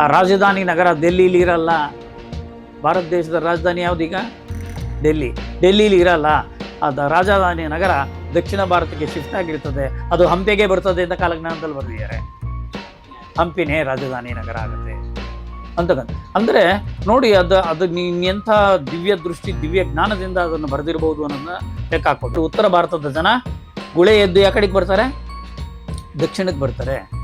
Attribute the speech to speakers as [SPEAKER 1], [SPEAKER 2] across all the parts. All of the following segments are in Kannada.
[SPEAKER 1] ಆ ರಾಜಧಾನಿ ನಗರ ಡೆಲ್ಲಿಲಿ ಇರಲ್ಲ. ಭಾರತ ದೇಶದ ರಾಜಧಾನಿ ಯಾವ್ದೀಗ ಡೆಲ್ಲಿ ಡೆಲ್ಲಿಲಿ ಇರಲ್ಲ. ಅದು ರಾಜಧಾನಿ ನಗರ ದಕ್ಷಿಣ ಭಾರತಕ್ಕೆ ಶಿಫ್ಟ್ ಆಗಿರ್ತದೆ. ಅದು ಹಂಪೆಗೆ ಬರ್ತದೆ ಅಂತ ಕಾಲಜ್ಞಾನದಲ್ಲಿ ಬರೆದಿದ್ದಾರೆ. ಹಂಪಿನೇ ರಾಜಧಾನಿ ನಗರ ಆಗುತ್ತೆ. ಅಂತಕ್ಕಂಥ ಅಂದರೆ ನೋಡಿ ಅದು ಅದು ಎಂಥ ದಿವ್ಯ ದೃಷ್ಟಿ, ದಿವ್ಯ ಜ್ಞಾನದಿಂದ ಅದನ್ನು ಬರೆದಿರ್ಬೋದು ಅನ್ನೋದನ್ನ ಲೆಕ್ಕ ಹಾಕ್ಬೋದು. ಉತ್ತರ ಭಾರತದ ಜನ ಗುಳೆ ಎದ್ದು ಯಾವ ಕಡೆಗೆ ಬರ್ತಾರೆ? ದಕ್ಷಿಣಕ್ಕೆ ಬರ್ತಾರೆ.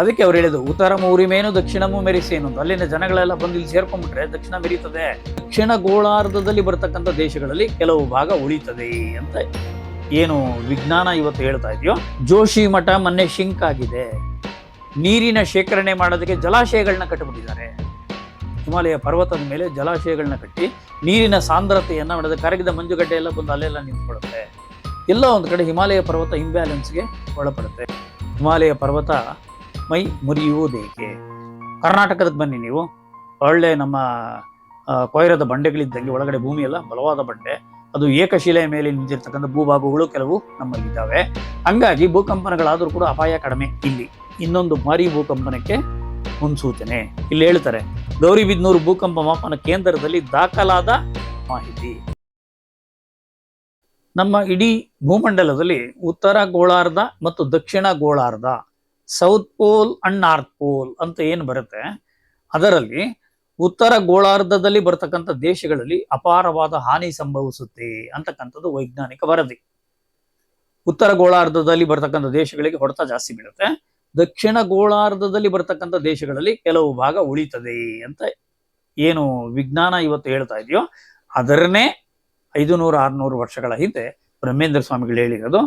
[SPEAKER 1] ಅದಕ್ಕೆ ಅವ್ರು ಹೇಳಿದ್ರು, ಉತ್ತರ ಊರಿಮೇನು ದಕ್ಷಿಣಮೂ ಮೆರಿಸೇನು ಅಂತ. ಅಲ್ಲಿನ ಜನಗಳೆಲ್ಲ ಬಂದು ಇಲ್ಲಿ ಸೇರ್ಕೊಂಡ್ಬಿಟ್ರೆ ದಕ್ಷಿಣ ಮೆರೀತದೆ ದಕ್ಷಿಣ ಗೋಳಾರ್ಧದಲ್ಲಿ ಬರ್ತಕ್ಕಂಥ ದೇಶಗಳಲ್ಲಿ ಕೆಲವು ಭಾಗ ಉಳಿತದೆ ಅಂತ ಏನು ವಿಜ್ಞಾನ ಇವತ್ತು ಹೇಳ್ತಾ ಇದೆಯೋ? ಜೋಶಿ ಮಠ ಮೊನ್ನೆ ಶಿಂಕ್ ಆಗಿದೆ. ನೀರಿನ ಶೇಖರಣೆ ಮಾಡೋದಕ್ಕೆ ಜಲಾಶಯಗಳನ್ನ ಕಟ್ಟಿಬಿಟ್ಟಿದ್ದಾರೆ. ಹಿಮಾಲಯ ಪರ್ವತದ ಮೇಲೆ ಜಲಾಶಯಗಳನ್ನ ಕಟ್ಟಿ ನೀರಿನ ಸಾಂದ್ರತೆಯನ್ನು ಮಾಡಿದ, ಕರಗಿದ ಮಂಜುಗಡ್ಡೆ ಎಲ್ಲ ಬಂದು ಅಲ್ಲೆಲ್ಲ ನಿಂತ್ಕೊಳ್ಳುತ್ತೆ. ಎಲ್ಲ ಒಂದು ಕಡೆ ಹಿಮಾಲಯ ಪರ್ವತ ಇಂಬ್ಯಾಲೆನ್ಸ್ಗೆ ಒಳಪಡುತ್ತೆ. ಹಿಮಾಲಯ ಪರ್ವತ ಮೈ ಮುರಿಯುವುದೇಕೆ? ಕರ್ನಾಟಕದ ಬನ್ನಿ ನೀವು. ಒಳ್ಳೆ ನಮ್ಮ ಕೊಯರದ ಬಂಡೆಗಳಿದ್ದಂಗೆ ಒಳಗಡೆ ಭೂಮಿ ಎಲ್ಲ ಬಲವಾದ ಬಂಡೆ. ಅದು ಏಕಶಿಲೆಯ ಮೇಲೆ ನಿಂತಿರ್ತಕ್ಕಂಥ ಭೂಭಾಗಗಳು ಕೆಲವು ನಮ್ಮಲ್ಲಿದ್ದಾವೆ. ಹಂಗಾಗಿ ಭೂಕಂಪನಗಳಾದರೂ ಕೂಡ ಅಪಾಯ ಕಡಿಮೆ ಇಲ್ಲಿ. ಇನ್ನೊಂದು ಭಾರಿ ಭೂಕಂಪನಕ್ಕೆ ಮುನ್ಸೂಚನೆ. ಇಲ್ಲಿ ಹೇಳ್ತಾರೆ, ಗೌರಿಬಿದ್ನೂರು ಭೂಕಂಪ ಮಾಪನ ಕೇಂದ್ರದಲ್ಲಿ ದಾಖಲಾದ ಮಾಹಿತಿ. ನಮ್ಮ ಇಡೀ ಭೂಮಂಡಲದಲ್ಲಿ ಉತ್ತರ ಗೋಳಾರ್ಧ ಮತ್ತು ದಕ್ಷಿಣ ಗೋಳಾರ್ಧ south pole and north pole ಅಂತ ಏನು ಬರುತ್ತೆ? ಅದರಲ್ಲಿ ಉತ್ತರ ಗೋಳಾರ್ಧದಲ್ಲಿ ಬರ್ತಕ್ಕಂಥ ದೇಶಗಳಲ್ಲಿ ಅಪಾರವಾದ ಹಾನಿ ಸಂಭವಿಸುತ್ತೆ ಅಂತಕ್ಕಂಥದ್ದು ವೈಜ್ಞಾನಿಕ ವರದಿ. ಉತ್ತರ ಗೋಳಾರ್ಧದಲ್ಲಿ ಬರ್ತಕ್ಕಂಥ ದೇಶಗಳಿಗೆ ಹೊಡೆತ ಜಾಸ್ತಿ ಬೀಳುತ್ತೆ. ದಕ್ಷಿಣ ಗೋಳಾರ್ಧದಲ್ಲಿ ಬರ್ತಕ್ಕಂಥ ದೇಶಗಳಲ್ಲಿ ಕೆಲವು ಭಾಗ ಉಳಿತದೆ ಅಂತ ಏನು ವಿಜ್ಞಾನ ಇವತ್ತು ಹೇಳ್ತಾ ಇದೆಯೋ, ಅದರನ್ನೇ ಐದು ನೂರು ಆರುನೂರು ವರ್ಷಗಳ ಹಿಂದೆ ಬ್ರಹ್ಮೇಂದ್ರ ಸ್ವಾಮಿಗಳು ಹೇಳಿರೋದು.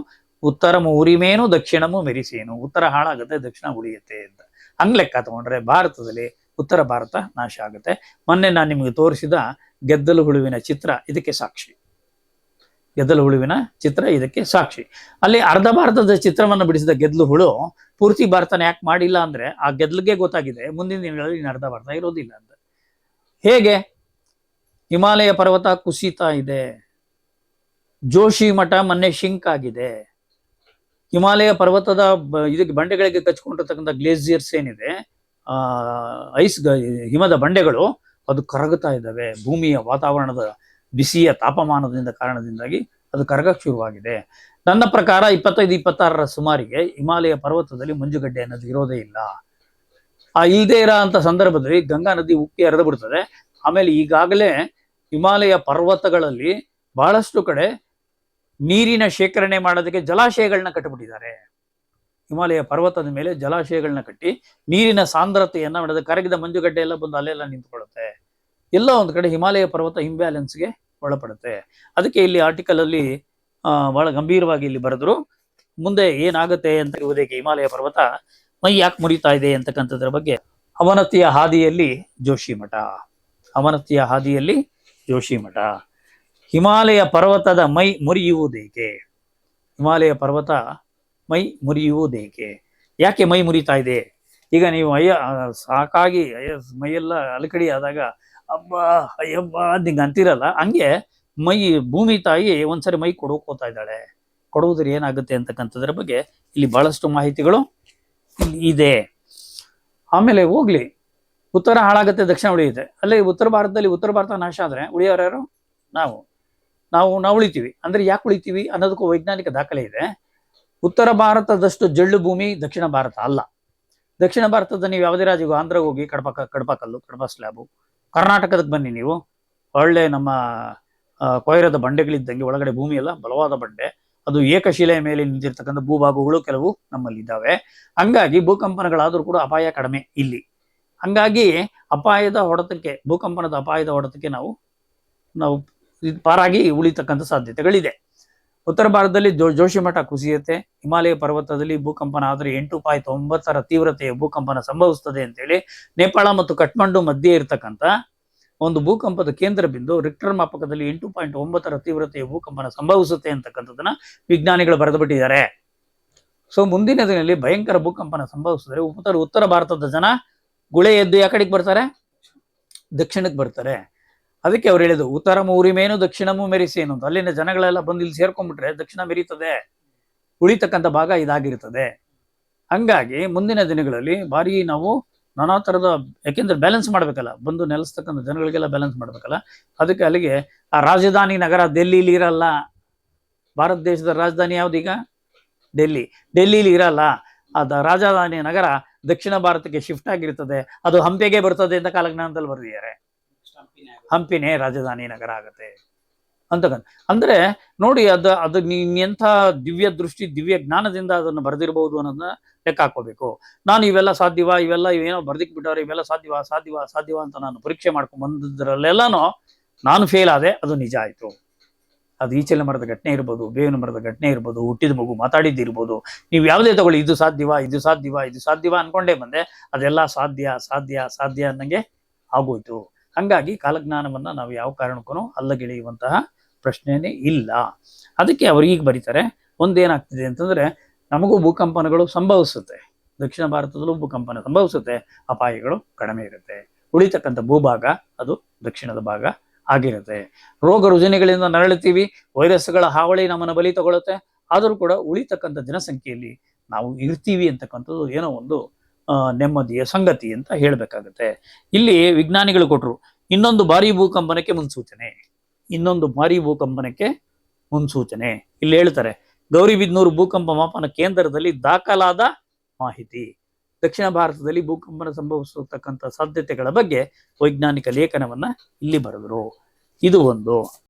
[SPEAKER 1] ಉತ್ತರಮು ಉರಿಮೇನು, ದಕ್ಷಿಣಮು ಮೆರಿಸೇನು. ಉತ್ತರ ಹಾಳಾಗುತ್ತೆ ದಕ್ಷಿಣ ಉಳಿಯುತ್ತೆ ಅಂತ. ಹಂಗ್ ಲೆಕ್ಕ ತಗೊಂಡ್ರೆ ಭಾರತದಲ್ಲಿ ಉತ್ತರ ಭಾರತ ನಾಶ ಆಗುತ್ತೆ. ಮೊನ್ನೆ ನಾನು ನಿಮಗೆ ತೋರಿಸಿದ ಗೆದ್ದಲು ಹುಳುವಿನ ಚಿತ್ರ, ಇದಕ್ಕೆ ಸಾಕ್ಷಿ. ಗೆದ್ದಲು ಹುಳುವಿನ ಚಿತ್ರ, ಇದಕ್ಕೆ ಸಾಕ್ಷಿ. ಅಲ್ಲಿ ಅರ್ಧ ಭಾರತದ ಚಿತ್ರವನ್ನು ಬಿಡಿಸಿದ ಗೆದ್ದಲು ಹುಳು ಪೂರ್ತಿ ಭಾರತನ ಯಾಕೆ ಮಾಡಿಲ್ಲ ಅಂದ್ರೆ, ಆ ಗೆದ್ದಲಿಗೆ ಗೊತ್ತಾಗಿದೆ, ಮುಂದಿನ ದಿನಗಳಲ್ಲಿ ಇನ್ನು ಅರ್ಧ ಭಾರತ ಇರೋದಿಲ್ಲ ಅಂತ. ಹೇಗೆ? ಹಿಮಾಲಯ ಪರ್ವತ ಕುಸಿತಾ ಇದೆ. ಜೋಶಿ ಮಠ ಮೊನ್ನೆ ಶಿಂಕ್ ಆಗಿದೆ. ಹಿಮಾಲಯ ಪರ್ವತದ ಇದಕ್ಕೆ ಬಂಡೆಗಳಿಗೆ ಕಚ್ಕೊಂಡಿರ್ತಕ್ಕಂಥ ಗ್ಲೇಸಿಯರ್ಸ್ ಏನಿದೆ, ಆ ಐಸ್ ಹಿಮದ ಬಂಡೆಗಳು ಅದು ಕರಗುತ್ತಾ ಇದ್ದಾವೆ. ಭೂಮಿಯ ವಾತಾವರಣದ ಬಿಸಿಯ ತಾಪಮಾನದಿಂದ ಕಾರಣದಿಂದಾಗಿ ಅದು ಕರಗಕ್ಕೆ ಶುರುವಾಗಿದೆ. ನನ್ನ ಪ್ರಕಾರ ಇಪ್ಪತ್ತೈದು, ಇಪ್ಪತ್ತಾರರ ಸುಮಾರಿಗೆ ಹಿಮಾಲಯ ಪರ್ವತದಲ್ಲಿ ಮಂಜುಗಡ್ಡೆ ಅನ್ನೋದು ಇರೋದೇ ಇಲ್ಲ. ಆ ಇಲ್ಲದೆ ಇರೋ ಅಂತ ಸಂದರ್ಭದಲ್ಲಿ ಗಂಗಾ ನದಿ ಉಕ್ಕಿ ಹರಿದು ಬಿಡ್ತದೆ. ಆಮೇಲೆ ಈಗಾಗಲೇ ಹಿಮಾಲಯ ಪರ್ವತಗಳಲ್ಲಿ ಬಹಳಷ್ಟು ಕಡೆ ನೀರಿನ ಶೇಖರಣೆ ಮಾಡೋದಕ್ಕೆ ಜಲಾಶಯಗಳನ್ನ ಕಟ್ಟಿಬಿಟ್ಟಿದ್ದಾರೆ. ಹಿಮಾಲಯ ಪರ್ವತದ ಮೇಲೆ ಜಲಾಶಯಗಳನ್ನ ಕಟ್ಟಿ ನೀರಿನ ಸಾಂದ್ರತೆಯನ್ನ ಮಾಡೋದು, ಕರಗಿದ ಮಂಜುಗಡ್ಡೆ ಎಲ್ಲ ಬಂದು ಅಲ್ಲೆಲ್ಲ ನಿಂತ್ಕೊಳ್ಳುತ್ತೆ. ಎಲ್ಲ ಒಂದು ಕಡೆ ಹಿಮಾಲಯ ಪರ್ವತ ಇಂಬ್ಯಾಲೆನ್ಸ್ಗೆ ಒಳಪಡುತ್ತೆ. ಅದಕ್ಕೆ ಇಲ್ಲಿ ಆರ್ಟಿಕಲ್ ಅಲ್ಲಿ ಬಹಳ ಗಂಭೀರವಾಗಿ ಇಲ್ಲಿ ಬರೆದ್ರು. ಮುಂದೆ ಏನಾಗುತ್ತೆ ಅಂತ ಇರುವುದಕ್ಕೆ ಹಿಮಾಲಯ ಪರ್ವತ ಮೈ ಯಾಕೆ ಮುರಿತಾ ಇದೆ ಅಂತಕ್ಕಂಥದ್ರ ಬಗ್ಗೆ ಅವನತಿಯ ಹಾದಿಯಲ್ಲಿ ಜೋಶಿ ಮಠ ಅವನತಿಯ ಹಾದಿಯಲ್ಲಿ ಜೋಶಿ ಮಠ ಹಿಮಾಲಯ ಪರ್ವತದ ಮೈ ಮುರಿಯುವುದೇಕೆ? ಹಿಮಾಲಯ ಪರ್ವತ ಮೈ ಮುರಿಯುವುದೇಕೆ? ಯಾಕೆ ಮೈ ಮುರಿತಾ ಇದೆ? ಈಗ ನೀವು ಅಯ್ಯ ಸಾಕಾಗಿ ಅಯ್ಯ, ಮೈಯೆಲ್ಲ ಅಲಕಡಿ ಆದಾಗ, ಅಬ್ಬ, ಅಯ್ಯಬ್ಬ ಹಿಂಗೆ ಅಂತಿರಲ್ಲ, ಹಂಗೆ ಮೈ, ಭೂಮಿ ತಾಯಿ ಒಂದ್ಸರಿ ಮೈ ಕೊಡೋಕೋತಾ ಇದ್ದಾಳೆ. ಕೊಡುವುದ್ರ ಏನಾಗುತ್ತೆ ಅಂತಕ್ಕಂಥದ್ರ ಬಗ್ಗೆ ಇಲ್ಲಿ ಬಹಳಷ್ಟು ಮಾಹಿತಿಗಳು ಇದೆ. ಆಮೇಲೆ ಹೋಗ್ಲಿ. ಉತ್ತರ ಹಾಳಾಗುತ್ತೆ, ದಕ್ಷಿಣ ಉಳಿಯುತ್ತೆ. ಅಲ್ಲಿ ಉತ್ತರ ಭಾರತದಲ್ಲಿ ಉತ್ತರ ಭಾರತ ನಾಶ ಆದ್ರೆ ಉಳಿಯೋರ್ಯಾರು ನಾವು. ನಾವು ನಾವು ಉಳಿತೀವಿ. ಅಂದ್ರೆ ಯಾಕೆ ಉಳಿತೀವಿ ಅನ್ನೋದಕ್ಕೂ ವೈಜ್ಞಾನಿಕ ದಾಖಲೆ ಇದೆ. ಉತ್ತರ ಭಾರತದಷ್ಟು ಜಳ್ಳು ಭೂಮಿ ದಕ್ಷಿಣ ಭಾರತ ಅಲ್ಲ. ದಕ್ಷಿಣ ಭಾರತದ ನೀವು ಯಾವುದೇ ರಾಜ್ಯಗೂ ಆಂಧ್ರಗೆ ಹೋಗಿ ಕಡಪ ಕಡಪಕಲ್ಲು ಕಡಪ ಸ್ಲ್ಯಾಬು, ಕರ್ನಾಟಕದಕ್ಕೆ ಬನ್ನಿ ನೀವು. ಒಳ್ಳೆ ನಮ್ಮ ಕೊಯರದ ಬಂಡೆಗಳಿದ್ದಂಗೆ ಒಳಗಡೆ ಭೂಮಿ ಎಲ್ಲ ಬಲವಾದ ಬಂಡೆ. ಅದು ಏಕಶಿಲೆಯ ಮೇಲೆ ನಿಂತಿರ್ತಕ್ಕಂಥ ಭೂಭಾಗಗಳು ಕೆಲವು ನಮ್ಮಲ್ಲಿದ್ದಾವೆ ಹಂಗಾಗಿ ಭೂಕಂಪನಗಳಾದರೂ ಕೂಡ ಅಪಾಯ ಕಡಿಮೆ ಇಲ್ಲಿ. ಹಂಗಾಗಿ ಅಪಾಯದ ಹೊಡೆತಕ್ಕೆ, ಭೂಕಂಪನದ ಅಪಾಯದ ಹೊಡೆತಕ್ಕೆ ನಾವು ನಾವು ಪಾರಾಗಿ ಉಳಿತಕ್ಕಂಥ ಸಾಧ್ಯತೆಗಳಿದೆ. ಉತ್ತರ ಭಾರತದಲ್ಲಿ ಜೋ ಜೋಶಿಮಠ ಕುಸಿಯುತ್ತೆ. ಹಿಮಾಲಯ ಪರ್ವತದಲ್ಲಿ ಭೂಕಂಪನ ಆದರೆ ಎಂಟು ಪಾಯಿಂಟ್ ಒಂಬತ್ತರ ತೀವ್ರತೆಯ ಭೂಕಂಪನ ಸಂಭವಿಸುತ್ತದೆ ಅಂತೇಳಿ ನೇಪಾಳ ಮತ್ತು ಕಠ್ಮಂಡು ಮಧ್ಯೆ ಇರತಕ್ಕಂಥ ಒಂದು ಭೂಕಂಪದ ಕೇಂದ್ರ ಬಿಂದು ರಿಕ್ಟರ್ ಮಾಪಕದಲ್ಲಿ ಎಂಟು ಪಾಯಿಂಟ್ ಒಂಬತ್ತರ ತೀವ್ರತೆಯ ಭೂಕಂಪನ ಸಂಭವಿಸುತ್ತೆ ಅಂತಕ್ಕಂಥದ್ದನ್ನ ವಿಜ್ಞಾನಿಗಳು ಬರೆದುಬಿಟ್ಟಿದ್ದಾರೆ. ಸೊ, ಮುಂದಿನ ದಿನದಲ್ಲಿ ಭಯಂಕರ ಭೂಕಂಪನ ಸಂಭವಿಸಿದ್ರೆ ಉತ್ತರ ಉತ್ತರ ಭಾರತದ ಜನ ಗುಳೆ ಎದ್ದು ಯಾಕಡೆಗೆ ಬರ್ತಾರೆ? ದಕ್ಷಿಣಕ್ಕೆ ಬರ್ತಾರೆ. ಅದಕ್ಕೆ ಅವ್ರು ಹೇಳಿದ್ರು ಉತ್ತರ ಉರಿಮೇನು ದಕ್ಷಿಣಮೂ ಮೆರಿಸೇನು ಅಂತ. ಅಲ್ಲಿನ ಜನಗಳೆಲ್ಲ ಬಂದು ಇಲ್ಲಿ ಸೇರ್ಕೊಂಡ್ಬಿಟ್ರೆ ದಕ್ಷಿಣ ಮೆರೀತದೆ, ಉಳಿತಕ್ಕಂಥ ಭಾಗ ಇದಾಗಿರ್ತದೆ. ಹಂಗಾಗಿ ಮುಂದಿನ ದಿನಗಳಲ್ಲಿ ಭಾರಿ ನಾವು ನಾನಾ ಥರದ ಯಾಕೆಂದ್ರೆ ಬ್ಯಾಲೆನ್ಸ್ ಮಾಡ್ಬೇಕಲ್ಲ, ಬಂದು ನೆಲೆಸ್ತಕ್ಕಂಥ ಜನಗಳಿಗೆಲ್ಲ ಬ್ಯಾಲೆನ್ಸ್ ಮಾಡ್ಬೇಕಲ್ಲ, ಅದಕ್ಕೆ ಅಲ್ಲಿಗೆ ಆ ರಾಜಧಾನಿ ನಗರ ಡೆಲ್ಲಿಲಿ ಇರಲ್ಲ. ಭಾರತ ದೇಶದ ರಾಜಧಾನಿ ಯಾವ್ದೀಗ ಡೆಲ್ಲಿ ಡೆಲ್ಲಿಲಿ ಇರಲ್ಲ. ಅದ ರಾಜಧಾನಿ ನಗರ ದಕ್ಷಿಣ ಭಾರತಕ್ಕೆ ಶಿಫ್ಟ್ ಆಗಿರ್ತದೆ. ಅದು ಹಂಪೆಗೆ ಬರ್ತದೆ ಅಂತ ಕಾಲಜ್ಞಾನದಲ್ಲಿ ಬರೆದಿದ್ದಾರೆ. ಹಂಪಿನೇ ರಾಜಧಾನಿ ನಗರ ಆಗತ್ತೆ ಅಂತಕ್ಕಂಥ ಅಂದ್ರೆ ನೋಡಿ ಅದ ಅದು ನೀನ್ ಎಂಥ ದಿವ್ಯ ದೃಷ್ಟಿ, ದಿವ್ಯ ಜ್ಞಾನದಿಂದ ಅದನ್ನು ಬರೆದಿರಬಹುದು ಅನ್ನೋದನ್ನ ಲೆಕ್ಕ ಹಾಕೋಬೇಕು ನಾನು ಇವೆಲ್ಲ ಸಾಧ್ಯವಾ? ಇವೆಲ್ಲ ಇವೇನೋ ಬರ್ದಿಕ್ ಬಿಟ್ಟವ್ರೆ, ಇವೆಲ್ಲ ಸಾಧ್ಯವಾ ಸಾಧ್ಯವಾ ಸಾಧ್ಯವಾ ಅಂತ ನಾನು ಪರೀಕ್ಷೆ ಮಾಡ್ಕೊಂಡು ಬಂದಿದ್ರಲ್ಲೆಲ್ಲಾನು ನಾನು ಫೇಲ್ ಆದೆ, ಅದು ನಿಜ ಆಯ್ತು. ಅದು ಈಚೆಲೆ ಮರದ ಘಟನೆ ಇರ್ಬೋದು, ಬೇವಿನ ಮರದ ಘಟನೆ ಇರ್ಬೋದು, ಹುಟ್ಟಿದ ಮಗು ಮಾತಾಡಿದ್ದಿರ್ಬೋದು. ನೀವು ಯಾವುದೇ ತಗೊಳ್ಳಿ, ಇದು ಸಾಧ್ಯವಾ ಇದು ಸಾಧ್ಯವಾ ಇದು ಸಾಧ್ಯವಾ ಅನ್ಕೊಂಡೇ ಬಂದೆ, ಅದೆಲ್ಲ ಸಾಧ್ಯ ಸಾಧ್ಯ ಸಾಧ್ಯ ಅನ್ನಂಗೆ ಆಗೋಯ್ತು. ಹಂಗಾಗಿ ಕಾಲಜ್ಞಾನವನ್ನ ನಾವು ಯಾವ ಕಾರಣಕ್ಕೂ ಅಲ್ಲಗೆಳೆಯುವಂತಹ ಪ್ರಶ್ನೆನೇ ಇಲ್ಲ. ಅದಕ್ಕೆ ಅವರು ಈಗ ಬರೀತಾರೆ, ಒಂದೇನಾಗ್ತಿದೆ ಅಂತಂದ್ರೆ ನಮಗೂ ಭೂಕಂಪನಗಳು ಸಂಭವಿಸುತ್ತೆ. ದಕ್ಷಿಣ ಭಾರತದಲ್ಲೂ ಭೂಕಂಪನ ಸಂಭವಿಸುತ್ತೆ, ಅಪಾಯಗಳು ಕಡಿಮೆ ಇರುತ್ತೆ. ಉಳಿತಕ್ಕಂಥ ಭೂಭಾಗ ಅದು ದಕ್ಷಿಣದ ಭಾಗ ಆಗಿರುತ್ತೆ. ರೋಗ ರುಜಿನಗಳಿಂದ ನರಳುತ್ತೀವಿ ವೈರಸ್ಗಳ ಹಾವಳಿ ನಮ್ಮನ್ನು ಬಲಿ ತಗೊಳ್ಳುತ್ತೆ ಆದರೂ ಕೂಡ ಉಳಿತಕ್ಕಂಥ ಜನಸಂಖ್ಯೆಯಲ್ಲಿ ನಾವು ಇರ್ತೀವಿ ಅಂತಕ್ಕಂಥದ್ದು ಏನೋ ಒಂದು ನೆಮ್ಮದಿಯ ಸಂಗತಿ ಅಂತ ಹೇಳಬೇಕಾಗತ್ತೆ. ಇಲ್ಲಿ ವಿಜ್ಞಾನಿಗಳು ಕೊಟ್ಟರು ಇನ್ನೊಂದು ಭಾರಿ ಭೂಕಂಪನಕ್ಕೆ ಮುನ್ಸೂಚನೆ. ಇನ್ನೊಂದು ಭಾರಿ ಭೂಕಂಪನಕ್ಕೆ ಮುನ್ಸೂಚನೆ. ಇಲ್ಲಿ ಹೇಳ್ತಾರೆ ಗೌರಿಬಿದ್ನೂರು ಭೂಕಂಪ ಮಾಪನ ಕೇಂದ್ರದಲ್ಲಿ ದಾಖಲಾದ ಮಾಹಿತಿ. ದಕ್ಷಿಣ ಭಾರತದಲ್ಲಿ ಭೂಕಂಪನ ಸಂಭವಿಸತಕ್ಕಂಥ ಸಾಧ್ಯತೆಗಳ ಬಗ್ಗೆ ವೈಜ್ಞಾನಿಕ ಲೇಖನವನ್ನ ಇಲ್ಲಿ ಬರೆದರು. ಇದು ಒಂದು.